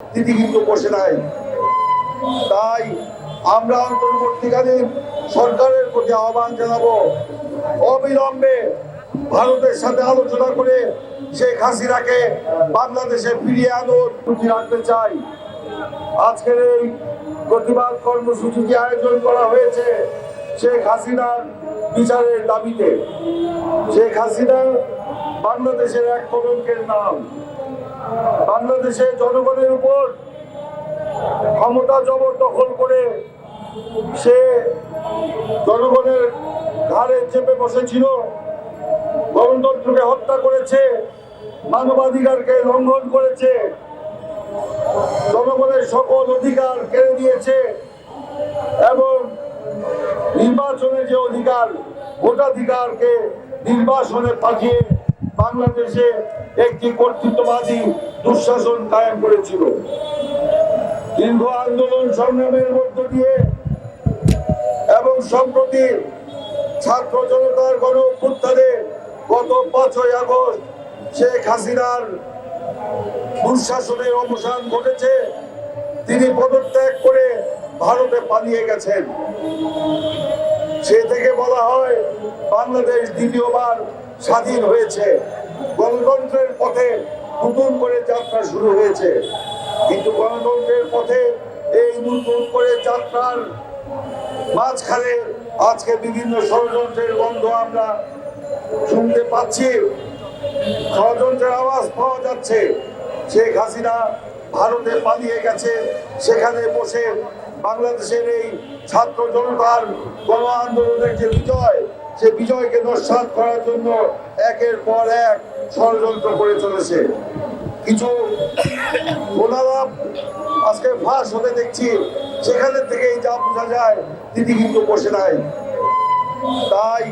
তিনি কিন্তু বসে নাই। তাই আমরা অন্তর্বর্তীকালীন সরকারের প্রতি আহ্বান জানাব। অবিলম্বে ভারতের সাথে আলোচনা করে শেখ হাসিনাকে বাংলাদেশে ফিরিয়ে আনোর প্রতি রাখতে চাই। আজকের এই প্রতিবাদ কর্মসূচিটি আয়োজন করা হয়েছে শেখ হাসিনার বিচারের দাবিতে। শেখ হাসিনা বাংলাদেশের এক কলঙ্কের নাম। বাংলাদেশে জনগণের উপর ক্ষমতা জবরদখল করে সে জনগণের ঘাড়ে চেপে বসেছিল। গণতন্ত্রকে হত্যা করেছে, মানবাধিকারকে লঙ্ঘন করেছে, জনগণের সকল অধিকার কেড়ে দিয়েছে এবং নির্বাচনের যে অধিকার, ভোটাধিকারকে নির্বাচনে পাঠিয়ে বাংলাদেশে একটি কর্তৃত্ববাদী দুঃশাসন কায়েম করেছিল। দীর্ঘ আন্দোলন সংগ্রামের মধ্য দিয়ে এবং সম্প্রতি ছাত্র জনতার গণ অভ্যুত্থানে গত পাঁচই আগস্ট শেখ হাসিনার দুঃশাসনের অবসান ঘটেছে। তিনি পদত্যাগ করে ভারতে পালিয়ে গেছেন। সে থেকে বলা হয় বাংলাদেশ দ্বিতীয়বার স্বাধীন হয়েছে। গণতন্ত্রের পথে নতুন করে যাত্রা শুরু হয়েছে। কিন্তু গণতন্ত্রের পথে এই নতুন করে যাত্রার মাঝখানে আজকে বিভিন্ন ষড়যন্ত্রের গন্ধ আমরা শুনতে পাচ্ছি। ষড়যন্ত্রের আওয়াজ পাওয়া যাচ্ছে। শেখ হাসিনা ভারতে পালিয়ে গেছে। সেখানে বসে বাংলাদেশের এই ছাত্র জনতার গণ আন্দোলনের যে বিজয় সে বিজয়কে নস্বাত করার জন্য একের পর এক ষড়যন্ত্র করে চলেছে। কিছু ওনারা আজকে ফাঁস হতে দেখছি, সেখানে থেকেই যা বোঝা যায় তিনি কিন্তু বসে নাই। তাই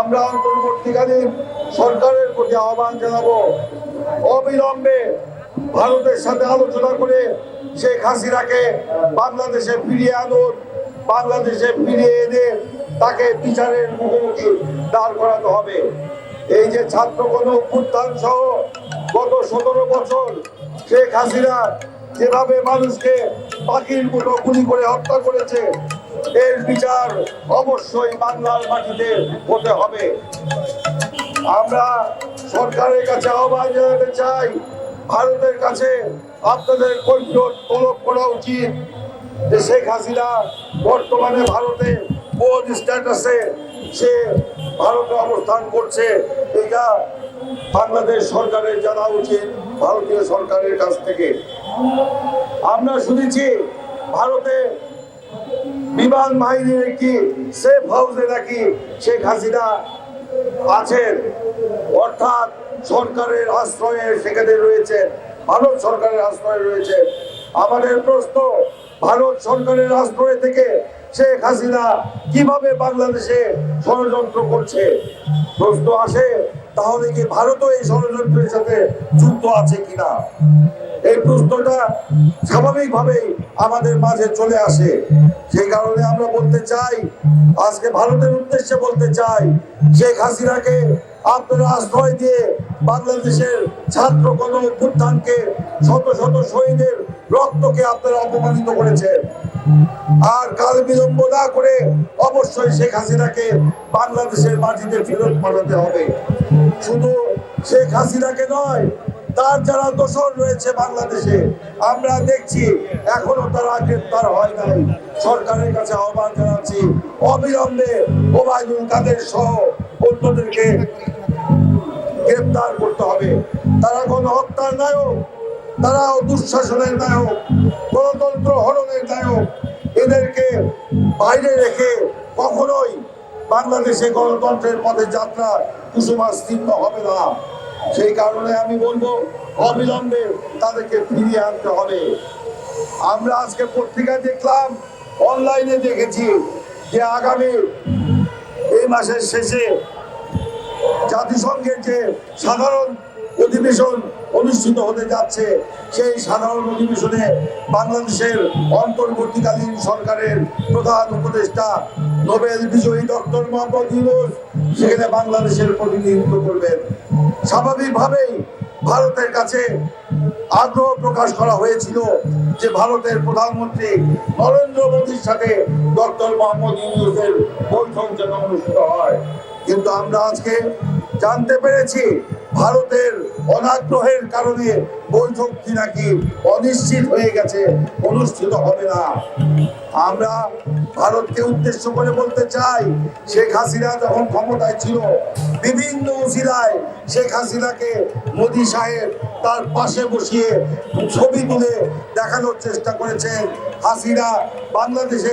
আমরা অন্তর্বর্তীকালীন সরকারের প্রতি আহ্বান জানাব। অবিলম্বে ভারতের সাথে আলোচনা করে শেখ হাসিনাকে বাংলাদেশে ফিরিয়ে আনুন, বাংলাদেশে ফিরিয়ে এনে তাকে বিচারের মুখোমুখি দাঁড় করাতে হবে। এই যে ছাত্র গণ অভ্যুত্থান সহ গত সতেরো বছর শেখ হাসিনা যেভাবে মানুষকে পাখির মতো গুলি করে হত্যা করেছে, এর বিচার অবশ্যই বাংলার মাটিতে হতে হবে। আমরা সরকারের কাছে আহ্বান জানাতে চাই, ভারতের কাছে আপনাদের কৈফিয়ত তলব করা উচিত যে শেখ হাসিনা বর্তমানে ভারতে কোন স্ট্যাটাসে সে ভারতে অবস্থান করছে, এটা বাংলাদেশ সরকারের জানা উচিত, ভারতীয় সরকারের কাছ থেকে। আমরা শুনেছি ভারতে বিমান বাহিনীর একটি সেফ হাউসে নাকি শেখ হাসিনা আছেন। অর্থাৎ সরকারের আশ্রয়ে সেখানে রয়েছে, ভারত সরকারের আশ্রয়ে রয়েছে। আমাদের প্রশ্ন, ভারত সরকারের আশ্রয় থেকে শেখ হাসিনা কীভাবে বাংলাদেশে ষড়যন্ত্র করছে? প্রশ্ন আসে, তাহলে কি ভারতও এই ষড়যন্ত্রের সাথে যুক্ত আছে কিনা? এই প্রশ্নটা স্বাভাবিকভাবেই আমাদের মাঝে চলে আসে। সেই কারণে আমরা বলতে চাই, আজকে ভারতের উদ্দেশ্যে বলতে চাই, শেখ হাসিনাকে আপনারা আশ্রয় দিয়ে বাংলাদেশের ছাত্র গণ অভ্যুত্থানকে শত শত শহীদের রক্তকে আপনারা অপমানিত করেছেন। আর কাল বিলম্ব না করে অবশ্যই শেখ হাসিনাকে বাংলাদেশের মাটিতে ফেরত পাঠাতে হবে। শুধু শেখ হাসিনাকে নয়, তার যারা দোষর রয়েছে বাংলাদেশে, আমরা দেখছি এখনও তারা গ্রেপ্তার হয় নাই। সরকারের কাছে আহ্বান জানাচ্ছি অবিলম্বে ওবায়দুল কাদের সহ অন্যদেরকে গ্রেপ্তার করতে হবে। তারা কোন হত্যার নায়ক, তারাও দুঃশাসনের নায়ক, গণতন্ত্র হরণের নায়ক। এদেরকে বাইরে রেখে কখনোই বাংলাদেশে গণতন্ত্রের পথে যাত্রা কুসুমাস্তীর্ণ হবে না। সেই কারণে আমি বলব, অবিলম্বে তাদেরকে ফিরিয়ে আনতে হবে। আমরা আজকে পত্রিকায় দেখলাম, অনলাইনে দেখেছি যে আগামী মাসের শেষে জাতিসংঘের যে সাধারণ অধিবেশন অনুষ্ঠিত হতে যাচ্ছে, সেই সাধারণ অধিবেশনে বাংলাদেশের অন্তর্বর্তীকালীন সরকারের প্রধান উপদেষ্টা নোবেল বিজয়ী ডক্টর মোহাম্মদ ইউনুস, সেখানে বাংলাদেশের প্রতিনিধিত্ব করবেন। স্বাভাবিকভাবেই ভারতের কাছে আগ্রহ প্রকাশ করা হয়েছিল যে ভারতের প্রধানমন্ত্রী নরেন্দ্র মোদীর সাথে ডক্টর মোহাম্মদ ইউনুসের বৈঠক যেন অনুষ্ঠিত হয়। কিন্তু আমরা আজকে জানতে পেরেছি ভারতের অনাগ্রহের কারণে বৈঠকটি নাকি অনিশ্চিত হয়ে গেছে, অনুষ্ঠিত হবে না। আমরা ভারতকে উদ্দেশ্য করে বলতে চাই, শেখ হাসিনা যখন ক্ষমতায় ছিল, বিভিন্ন উসিলায় শেখ হাসিনাকে মোদী সাহেব তার পাশে বসিয়ে ছবি তুলে দেখানোর চেষ্টা করেছেন। হাসিনা বাংলাদেশে